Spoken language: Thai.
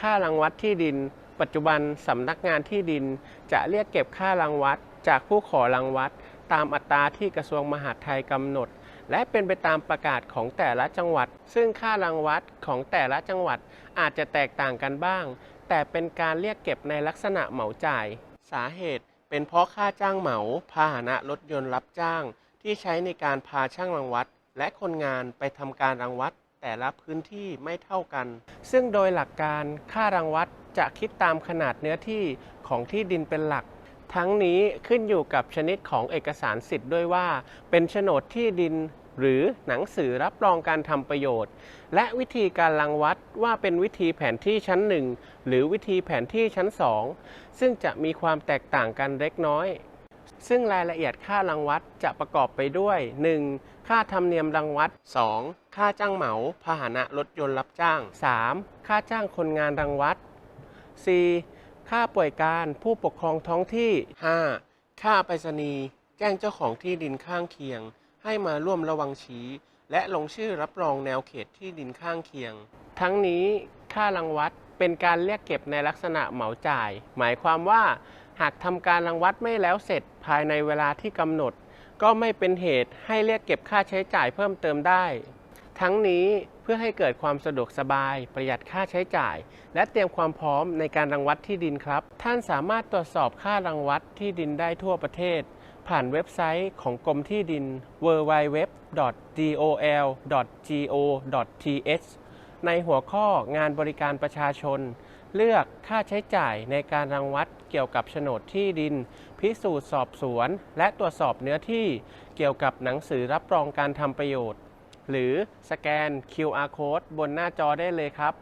ค่ารังวัดที่ดิน ปัจจุบันสำนักงานที่ดิน จะเรียกเก็บค่ารังวัดจากผู้ขอรังวัด ตามอัตราที่กระทรวงมหาดไทยกำหนด และเป็นไปตามประกาศของแต่ละจังหวัด ซึ่งค่ารังวัดของแต่ละจังหวัดอาจจะแตกต่างกันบ้าง แต่เป็นการเรียกเก็บในลักษณะเหมาจ่าย สาเหตุเป็นเพราะค่าจ้างเหมาพาหนะรถยนต์รับจ้าง ที่ใช้ในการพาช่างรังวัด และคนงานไปทำการรังวัด แต่ละพื้นที่ไม่เท่ากัน ซึ่งโดยหลักการค่ารังวัดจะคิดตามขนาดเนื้อที่ของที่ดินเป็นหลัก ทั้งนี้ขึ้นอยู่กับชนิดของเอกสารสิทธิ์ด้วยว่า เป็นโฉนดที่ดินหรือหนังสือรับรองการทำประโยชน์ และวิธีการรังวัดว่าเป็นวิธีแผนที่ชั้น 1 หรือวิธีแผนที่ชั้น 2 ซึ่งจะมีความแตกต่างกันเล็กน้อย ซึ่งรายละเอียดค่ารังวัดจะประกอบไปด้วย 1. ค่าธรรมเนียมรังวัด 2. ค่าจ้างเหมา พาหนะรถยนต์รับจ้าง 3. ค่าจ้างคนงานรังวัด 4. ค่าป่วยการผู้ปกครองท้องที่ 5. ค่าไปรษณีย์แจ้งเจ้าของที่ดินข้างเคียง ให้มาร่วมระวังชี้ และลงชื่อรับรองแนวเขตที่ดินข้างเคียง ทั้งนี้ค่ารังวัดเป็นการเรียกเก็บในลักษณะเหมาจ่าย หมายความว่า หากทำการรังวัดไม่แล้วเสร็จภายในเวลาที่กำหนด ก็ไม่เป็นเหตุให้เรียกเก็บค่าใช้จ่ายเพิ่มเติมได้ ทั้งนี้เพื่อให้เกิดความสะดวกสบาย ประหยัดค่าใช้จ่าย และเตรียมความพร้อมในการรังวัดที่ดินครับ ท่านสามารถตรวจสอบค่ารังวัดที่ดินได้ทั่วประเทศ ผ่านเว็บไซต์ของกรมที่ดิน www.dol.go.th ในหัวข้องานบริการประชาชน เลือกค่าใช้จ่ายในการรังวัดเกี่ยวกับโฉนดที่ดิน พิสูจน์สอบสวน และตรวจสอบเนื้อที่เกี่ยวกับหนังสือรับรองการทำประโยชน์ หรือสแกน QR code บนหน้าจอได้เลยครับ